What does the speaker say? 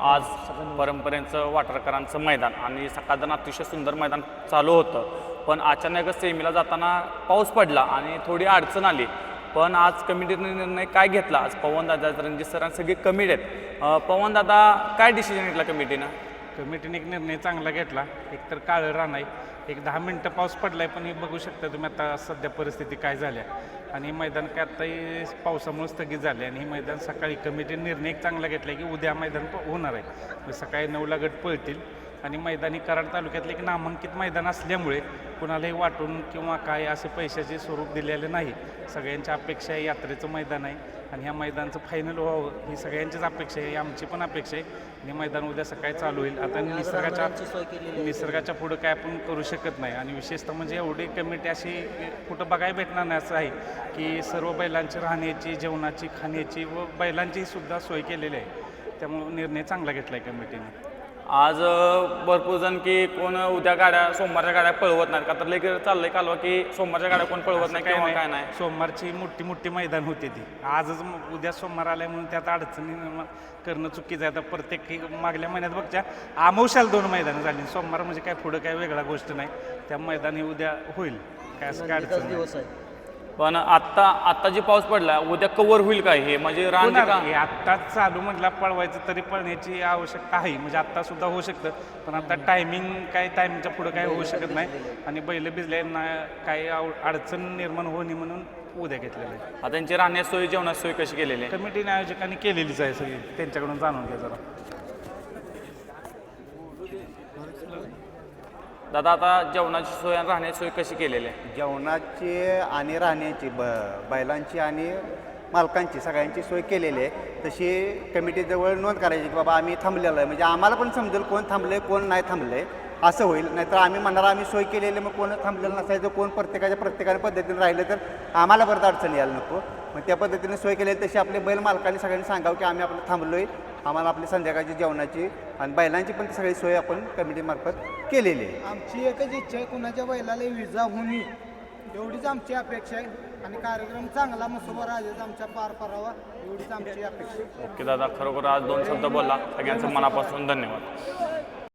आज परंपरेचं वाटरकरांचं मैदान आणि सकाळदन अतिशय सुंदर मैदान चालू होतं. पण अचानकच सेमीला जाताना पाऊस पडला आणि थोडी अडचण आली. पण आज कमिटीने निर्णय काय घेतला? आज पवनदादा रणजित सरांनी सगळे कमिटी आहेत. पवनदादा काय डिसिजन घेतला कमिटीनं? कमिटीने एक निर्णय चांगला घेतला. एकतर काळं रान एक दहा मिनटं पाऊस पडला आहे पण हे बघू शकता तुम्ही आता सध्या परिस्थिती काय झाल्या आणि हे मैदान काय आत्ताही पावसामुळे स्थगित झाले आणि हे मैदान सकाळी कमिटीने निर्णय चांगला घेतला की उद्या मैदान प- होणार आहे. सकाळी नऊला गट पळतील. आणि मैदानी कराड तालुक्यातले एक नामांकित मैदान असल्यामुळे कुणालाही वाटून किंवा काय असे पैशाचे स्वरूप दिलेलं नाही. सगळ्यांच्या अपेक्षा आहे यात्रेचं मैदान आहे आणि ह्या मैदानचं फायनल व्हावं ही सगळ्यांचीच अपेक्षा आहे आमची पण अपेक्षा आहे. आणि मैदान उद्या सकाळी चालू होईल. आता निसर्गाच्या निसर्गाच्या पुढं काय आपण करू शकत नाही. आणि विशेषतः म्हणजे एवढी कमिटी अशी कुठं बघायला भेटणार नाही असं आहे की सर्व बैलांची राहण्याची जेवणाची खाण्याची व बैलांचीसुद्धा सोय केलेली आहे. त्यामुळं निर्णय चांगला घेतला आहे कमिटीने. आज भरपूर जण की कोण उद्या गाड्या सोमवारच्या गाड्या पळवत नाहीत का? तर लेकर चाललंय कालवा की सोमवारच्या गाड्या कोण पळवत नाही किंवा काय नाही? सोमवारची मोठी मोठी मैदान होती ती. आजच म- उद्या सोमवार आलाय म्हणून त्यात अडचणी निर्माण करणं चुकीचं आहे. आता प्रत्येक मागल्या महिन्यात बघच्या आमोशाला दोन मैदानं झाली. सोमवार म्हणजे काय पुढं काय वेगळा गोष्ट नाही. त्या मैदानी उद्या होईल. काय असं काय अडचण नाही. दिवस आहे. पण आत्ता आत्ता जे पाऊस पडला उद्या कव्हर होईल काय हे? म्हणजे रान जे होणार का हे आत्ताच चालू म्हटलं पळवायचं तरी पळण्याची आवश्यकता आहे. म्हणजे आत्ता सुद्धा होऊ शकतं पण आता टायमिंग काय टायमिंगच्या पुढं काय होऊ शकत नाही. आणि बैल भिजल्यांना काही आव- अडचण निर्माण होऊ नये म्हणून उद्या घेतलेलं आहे. आता त्यांची राहण्याची सोय जेवणाची सोय कशी केलेली आहे? कमिटीने आयोजकांनी केलेलीच आहे सगळी. त्यांच्याकडून जाणून घ्या जरा. दादा आता जेवणाची सोय आणि राहण्याची सोय कशी केलेली आहे? जेवणाची आणि राहण्याची ब बैलांची आणि मालकांची सगळ्यांची सोय केलेली आहे. तशी कमिटीजवळ नोंद करायची की बाबा आम्ही थांबलेलो आहे. म्हणजे आम्हाला पण समजेल कोण थांबले कोण नाही थांबले असं होईल. नाहीतर आम्ही म्हणणार आम्ही सोय केलेली आहे, मग कोण थांबलेलं नसायचं कोण प्रत्येकाच्या प्रत्येकाने पद्धतीने राहिलं तर आम्हाला परत अडचण यायला नको. मग त्या पद्धतीने सोय केलेली तशी आपले बैल मालकांनी सगळ्यांनी सांगावं की आम्ही आपलं थांबलो आहे आम्हाला आपली संध्याकाळची जेवणाची आणि बैलांची पण सगळी सोय आपण कमिटीमार्फत केलेली आहे. आमची एकच इच्छा आहे कुणाच्या बैलाला विजा होणी एवढीच आमची अपेक्षा आहे आणि कार्यक्रम चांगला मसोबा राजाचा आमच्या पार पडावा एवढीच आमची अपेक्षा आहे. ओके दादा खरोखर आज दोन शब्द बोलला. सगळ्यांचं मनापासून धन्यवाद.